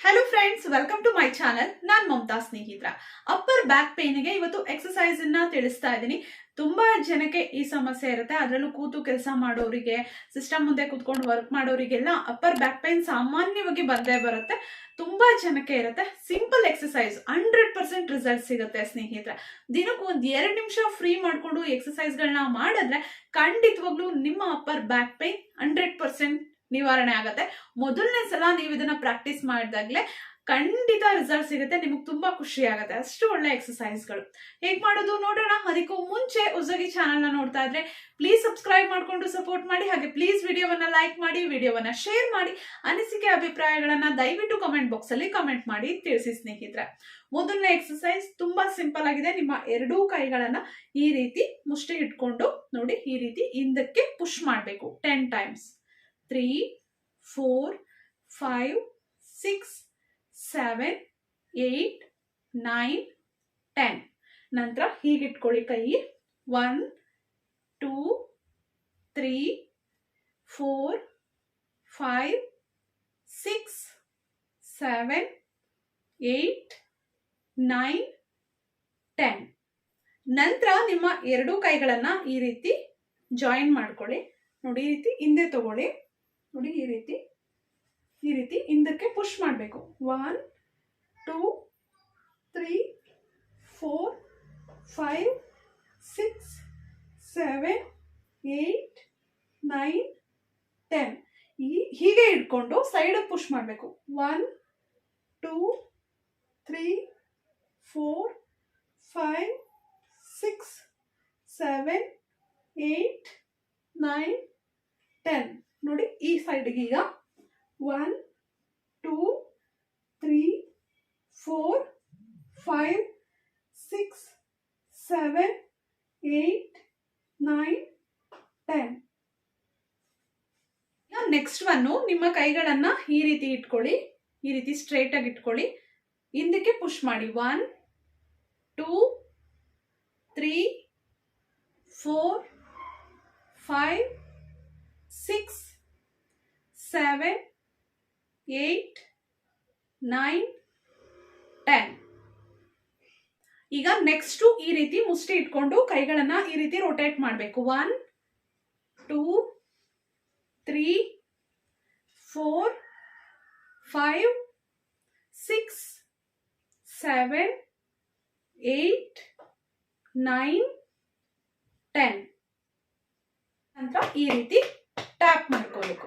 Hello friends welcome to my channel ನಾನ್ ಮಮತಾ ಸ್ನೇಹಿತರ. Upper back ಪೇನ್ಗೆ ಇವತ್ತು exercise ಅನ್ನ ತಿಳಿಸ್ತಾ ಇದ್ದೀನಿ. ತುಂಬಾ ಜನಕ್ಕೆ ಈ ಸಮಸ್ಯೆ ಇರುತ್ತೆ. ಅದರಲ್ಲೂ ಕೂತು ಕೆಲಸ ಮಾಡೋರಿಗೆ ಸಿಸ್ಟಮ್ ಮುಂದೆ ಕೂತ್ಕೊಂಡು ವರ್ಕ್ ಮಾಡೋರಿಗೆಲ್ಲ ಅಪ್ಪರ್ ಬ್ಯಾಕ್ ಪೇನ್ ಸಾಮಾನ್ಯವಾಗಿ ಬಂದೇ ಬರುತ್ತೆ. ತುಂಬಾ ಜನಕ್ಕೆ ಇರುತ್ತೆ. Simple exercise hundred percent result ಸಿಗುತ್ತೆ ಸ್ನೇಹಿತರೆ. ದಿನಕ್ಕೂ ಒಂದ್ ಎರಡು ನಿಮಿಷ ಫ್ರೀ ಮಾಡಿಕೊಂಡು ಎಕ್ಸಸೈಸ್ಗಳನ್ನ ಮಾಡಿದ್ರೆ ಖಂಡಿತವಾಗ್ಲೂ ನಿಮ್ಮ upper back pain hundred percent ನಿವಾರಣೆ ಆಗತ್ತೆ. ಮೊದಲನೇ ಸಲ ನೀವು ಇದನ್ನ ಪ್ರಾಕ್ಟೀಸ್ ಮಾಡಿದಾಗ್ಲೇ ಖಂಡಿತ ರಿಸಲ್ಟ್ ಸಿಗುತ್ತೆ, ನಿಮಗೆ ತುಂಬಾ ಖುಷಿ ಆಗುತ್ತೆ. ಅಷ್ಟು ಒಳ್ಳೆ ಎಕ್ಸಸೈಸ್ಗಳು ಹೇಗೆ ಮಾಡೋದು ನೋಡೋಣ. ಅದಕ್ಕೂ ಮುಂಚೆ ಉಜಗಿ ಚಾನಲ್ನ ನೋಡ್ತಾ ಇದ್ರೆ ಪ್ಲೀಸ್ ಸಬ್ಸ್ಕ್ರೈಬ್ ಮಾಡ್ಕೊಂಡು ಸಪೋರ್ಟ್ ಮಾಡಿ. ಹಾಗೆ ಪ್ಲೀಸ್ ವಿಡಿಯೋವನ್ನ ಲೈಕ್ ಮಾಡಿ ವಿಡಿಯೋವನ್ನ ಶೇರ್ ಮಾಡಿ. ಅನಿಸಿಕೆ ಅಭಿಪ್ರಾಯಗಳನ್ನ ದಯವಿಟ್ಟು ಕಮೆಂಟ್ ಬಾಕ್ಸ್ ಅಲ್ಲಿ ಕಮೆಂಟ್ ಮಾಡಿ ತಿಳಿಸಿ ಸ್ನೇಹಿತರೆ. ಮೊದಲನೇ ಎಕ್ಸಸೈಸ್ ತುಂಬಾ ಸಿಂಪಲ್ ಆಗಿದೆ. ನಿಮ್ಮ ಎರಡೂ ಕೈಗಳನ್ನ ಈ ರೀತಿ ಮುಷ್ಟಿ ಇಟ್ಕೊಂಡು ನೋಡಿ, ಈ ರೀತಿ ಹಿಂದಕ್ಕೆ ಪುಷ್ ಮಾಡಬೇಕು. Ten times three four five six seven eight nine ten ನಂತರ ಹೀಗಿಟ್ಕೊಳ್ಳಿ ಕೈ. One two three four five six seven eight nine ten ನಂತರ ನಿಮ್ಮ ಎರಡೂ ಕೈಗಳನ್ನು ಈ ರೀತಿ ಜಾಯಿನ್ ಮಾಡ್ಕೊಳ್ಳಿ. ನೋಡಿ ಈ ರೀತಿ ಹಿಂದೆ ತಗೊಳ್ಳಿ. ನೋಡಿ ಈ ರೀತಿ ಈ ರೀತಿ ಹಿಂದಕ್ಕೆ ಪುಷ್ ಮಾಡಬೇಕು. One two three four five six seven eight nine ten ಈ ಹೀಗೆ ಇಟ್ಕೊಂಡು ಸೈಡಿಗೆ ಪುಷ್ ಮಾಡಬೇಕು. One two three four five six seven eight nine ಸೈಡ್ಗೆ ಈಗ. One two three four five six seven eight nine ten next one ನಿಮ್ಮ ಕೈಗಳನ್ನು ಈ ರೀತಿ ಇಟ್ಕೊಳ್ಳಿ, ಈ ರೀತಿ ಸ್ಟ್ರೈಟಾಗಿ ಇಟ್ಕೊಳ್ಳಿ. ಹಿಂದಕ್ಕೆ ಪುಷ್ ಮಾಡಿ. One two three four five six seven eight nine ten ಈಗ ನೆಕ್ಸ್ಟು ಈ ರೀತಿ ಮುಷ್ಟಿ ಇಟ್ಕೊಂಡು ಕೈಗಳನ್ನ ಈ ರೀತಿ ರೊಟೇಟ್ ಮಾಡಬೇಕು. One two three four five six seven eight nine ten ನಂತರ ಈ ರೀತಿ ಟ್ಯಾಪ್ ಮಾಡ್ಕೋಬೇಕು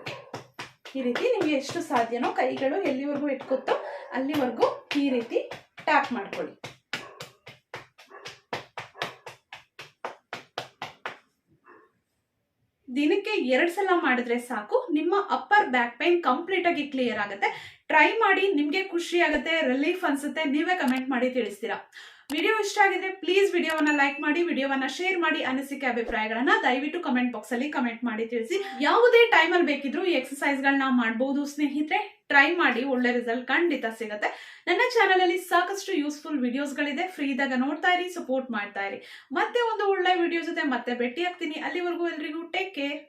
ಈ ರೀತಿ ನಿಮಗೆ ಎಷ್ಟು ಸಾಧ್ಯನೋ ಕೈಗಳು ಎಲ್ಲಿವರೆಗೂ ಇಟ್ಕೊತ್ತೋ ಅಲ್ಲಿವರೆಗೂ ಈ ರೀತಿ ಟ್ಯಾಪ್ ಮಾಡ್ಕೊಳ್ಳಿ. ದಿನಕ್ಕೆ ಎರಡು ಸಲ ಮಾಡಿದ್ರೆ ಸಾಕು, ನಿಮ್ಮ ಅಪ್ಪರ್ ಬ್ಯಾಕ್ ಪೈನ್ ಕಂಪ್ಲೀಟ್ ಆಗಿ ಕ್ಲಿಯರ್ ಆಗುತ್ತೆ. ಟ್ರೈ ಮಾಡಿ, ನಿಮಗೆ ಖುಷಿ ಆಗುತ್ತೆ ರಿಲೀಫ್ ಅನ್ಸುತ್ತೆ, ನೀವೇ ಕಮೆಂಟ್ ಮಾಡಿ ತಿಳಿಸ್ತೀರಾ? ವಿಡಿಯೋ ಇಷ್ಟ ಆಗಿದೆ ಪ್ಲೀಸ್ ವಿಡಿಯೋವನ್ನ ಲೈಕ್ ಮಾಡಿ, ವಿಡಿಯೋವನ್ನ ಶೇರ್ ಮಾಡಿ ಅನಿಸಿಕೆ ಅಭಿಪ್ರಾಯಗಳನ್ನ ದಯವಿಟ್ಟು ಕಮೆಂಟ್ ಬಾಕ್ಸ್ ಅಲ್ಲಿ ಕಮೆಂಟ್ ಮಾಡಿ ತಿಳಿಸಿ. ಯಾವುದೇ ಟೈಮ್ ಅಲ್ಲಿ ಬೇಕಿದ್ರು ಈ ಎಕ್ಸಸೈಸ್ ಗಳನ್ನ ಮಾಡಬಹುದು ಸ್ನೇಹಿತರೆ. ಟ್ರೈ ಮಾಡಿ, ಒಳ್ಳೆ ರಿಸಲ್ಟ್ ಖಂಡಿತ ಸಿಗುತ್ತೆ. ನನ್ನ ಚಾನಲ್ ಅಲ್ಲಿ ಸಾಕಷ್ಟು ಯೂಸ್ಫುಲ್ ವಿಡಿಯೋಸ್ ಗಳಿದೆ. ಫ್ರೀ ಇದ್ದಾಗ ನೋಡ್ತಾ ಇರಿ ಸಪೋರ್ಟ್ ಮಾಡ್ತಾ ಇರಿ. ಮತ್ತೆ ಒಂದು ಒಳ್ಳೆ ವಿಡಿಯೋ ಜೊತೆ ಮತ್ತೆ ಭೇಟಿ ಆಗ್ತೀನಿ ಅಲ್ಲಿವರೆಗೂ ಎಲ್ರಿಗೂ ಟೇಕ್ ಕೇರ್